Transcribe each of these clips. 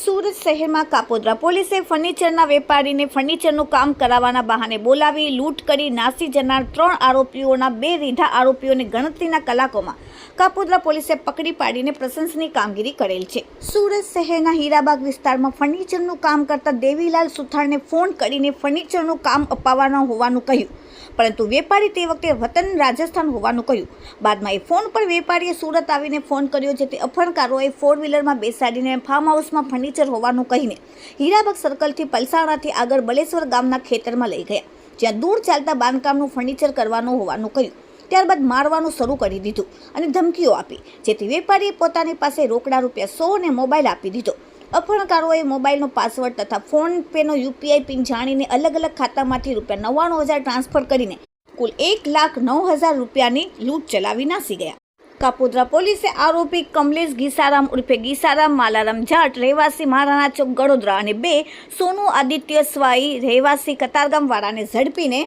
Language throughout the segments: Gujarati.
સુરત શહેરમાં કાપોદ્રા પોલીસે ફર્નિચરના વેપારીને ફર્નિચરનું કામ કરાવવાના બહાને બોલાવી, લૂંટ કરી નાસી જનાર ત્રણ આરોપીઓના બે રીઢા આરોપીઓને ગણતરીના કલાકોમાં કાપોદ્રા પોલીસે પકડી પાડીને પ્રશંસનીય કામગીરી કરેલ છે. સુરત શહેરના હીરાબાગ વિસ્તારમાં ફર્નિચરનું કામ કરતા દેવીલાલ સુથારને ફોન કરીને ફર્નિચરનું કામ અપાવવાનું હોવાનું કહ્યું. પરંતુ વેપારી તે વખતે વતન રાજસ્થાન હોવાનું કહ્યું. બાદમાં એ ફોન પર વેપારીએ સુરત આવીને ફોન કર્યો જેથી અફણકારોએ ફોર વ્હીલરમાં બેસાડીને ફાર્મ હાઉસમાં ફર્નિચર હોવાનું કહીને હીરાબાગ સર્કલથી પલસાણાથી આગળ બલેશ્વર ગામના ખેતરમાં લઈ ગયા, જ્યાં દૂર ચાલતા બાંધકામનું ફર્નિચર કરવાનું હોવાનું કહ્યું. ત્યારબાદ મારવાનું શરૂ કરી દીધું અને ધમકીઓ આપી, જેથી વેપારીએ પોતાની પાસે રોકડા રૂપિયા સો અને મોબાઈલ આપી દીધો. અપહરણકારોએ મોબાઈલનો પાસવર્ડ તથા ફોન પેનો યુપીઆઈ પિન જાણીને અલગ અલગ ખાતામાંથી રૂપિયા નવ્વાણું હજાર ટ્રાન્સફર કરીને કુલ એક લાખ નવ હજાર રૂપિયાની લૂંટ ચલાવી નાસી ગયા. કાપોદ્રા પોલીસે આરોપી કમલેશ ગીસારામ ઉર્ફે ગીસારામ માલારામ જાટ રહેવાસી મહારાણા ચોક ગડોદરા અને બે સોનુ આદિત્ય સ્વાઈ રહેવાસી કતારગામ વાળાને ઝડપીને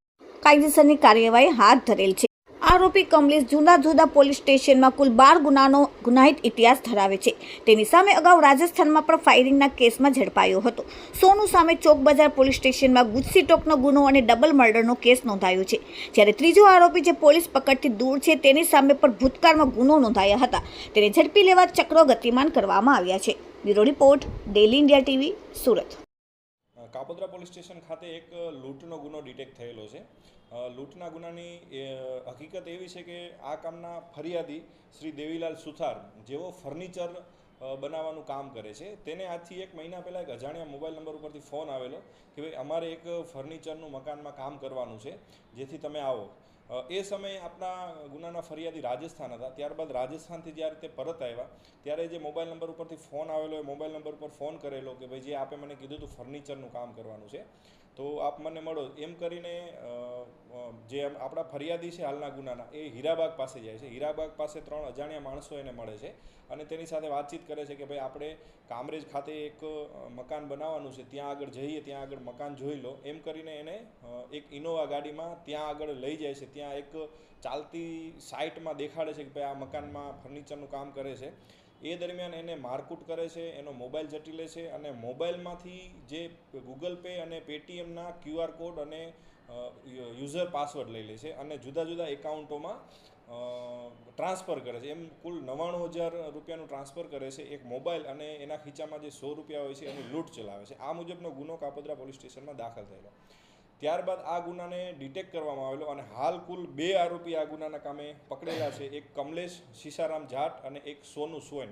કાયદેસરની કાર્યવાહી હાથ ધરેલ છે. આરોપી કમલેશ જુદા જુદા પોલીસ સ્ટેશનમાં કુલ બાર ગુનાનો ગુનાહિત ઇતિહાસ ધરાવે છે. તેની સામે અગાઉ રાજસ્થાનમાં પણ ફાયરિંગના કેસમાં ઝડપાયો હતો. સોનુ સામે ચોક બજાર પોલીસ સ્ટેશનમાં ગુજસી ટોકનો ગુનો અને ડબલ મર્ડરનો કેસ નોંધાયો છે. જ્યારે ત્રીજો આરોપી જે પોલીસ પકડથી દૂર છે તેની સામે પણ ભૂતકાળમાં ગુનો નોંધાયા હતા. તેને ઝડપી લેવા ચક્રો ગતિમાન કરવામાં આવ્યા છે. Bureau report, daily India TV, Surat. Kapodra police station ખાતે એક લૂંટનો ગુનો ડિટેક્ટ થયેલો છે. લૂંટના ગુનાની હકીકત એવી છે કે આ કામના ફરિયાદી શ્રી દેવીલાલ સુથાર જેઓ ફર્નિચર બનાવવાનું કામ કરે છે, તેને આજથી એક મહિના પહેલાં એક અજાણ્યા મોબાઈલ નંબર ઉપરથી ફોન આવેલો કે ભાઈ અમારે એક ફર્નિચરનું મકાનમાં કામ કરવાનું છે, જેથી તમે આવો. એ સમયે આપણા ગુનાના ફરિયાદી રાજસ્થાન હતા. ત્યારબાદ રાજસ્થાનથી જ્યારે તે પરત આવ્યા, ત્યારે જે મોબાઈલ નંબર ઉપરથી ફોન આવેલો, એ મોબાઈલ નંબર પર ફોન કરેલો કે ભાઈ, જે આપે મને કીધું હતું ફર્નિચરનું કામ કરવાનું છે, તો આપ મને મળો. એમ કરીને જે આપણા ફરિયાદી છે હાલના ગુનાના, એ હીરાબાગ પાસે જાય છે. હીરાબાગ પાસે ત્રણ અજાણ્યા માણસો એને મળે છે અને તેની સાથે વાતચીત કરે છે કે ભાઈ આપણે કામરેજ ખાતે એક મકાન બનાવવાનું છે, ત્યાં આગળ જઈએ, ત્યાં આગળ મકાન જોઈ લો. એમ કરીને એને એક ઇનોવા ગાડીમાં ત્યાં આગળ લઈ જાય છે. ત્યાં એક ચાલતી સાઇટમાં દેખાડે છે કે ભાઈ આ મકાનમાં ફર્નિચરનું કામ કરે છે. એ દરમિયાન એને મારકૂટ કરે છે, એનો મોબાઈલ જટી લે છે અને મોબાઈલમાંથી જે ગૂગલ પે અને પેટીએમના ક્યુઆર કોડ અને યુઝર પાસવર્ડ લઈ લે છે અને જુદા જુદા એકાઉન્ટોમાં ટ્રાન્સફર કરે છે. એમ કુલ નવ્વાણું હજાર રૂપિયાનું ટ્રાન્સફર કરે છે એક મોબાઈલ અને એના ખીચામાં જે સો રૂપિયા હોય છે એની લૂંટ ચલાવે છે. આ મુજબનો ગુનો કાપોદ્રા પોલીસ સ્ટેશનમાં દાખલ થયેલો. ત્યારબાદ આ ગુનાને ડિટેક્ટ કરવામાં આવેલો અને હાલ કુલ બે આરોપી આ ગુનાના કામે પકડેલા છે. એક કમલેશ સીસારામ જાટ અને એક સોનુ સોયન.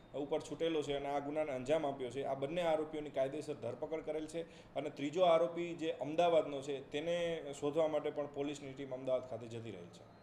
ઉપર છૂટેલો છે અને આ ગુનાને અંજામ આપ્યો છે. આ બંને આરોપીઓની કાયદેસર ધરપકડ કરેલ છે અને ત્રીજો આરોપી જે અમદાવાદનો છે, તેને શોધવા માટે પણ પોલીસની ટીમ અમદાવાદ ખાતે જતી રહી છે.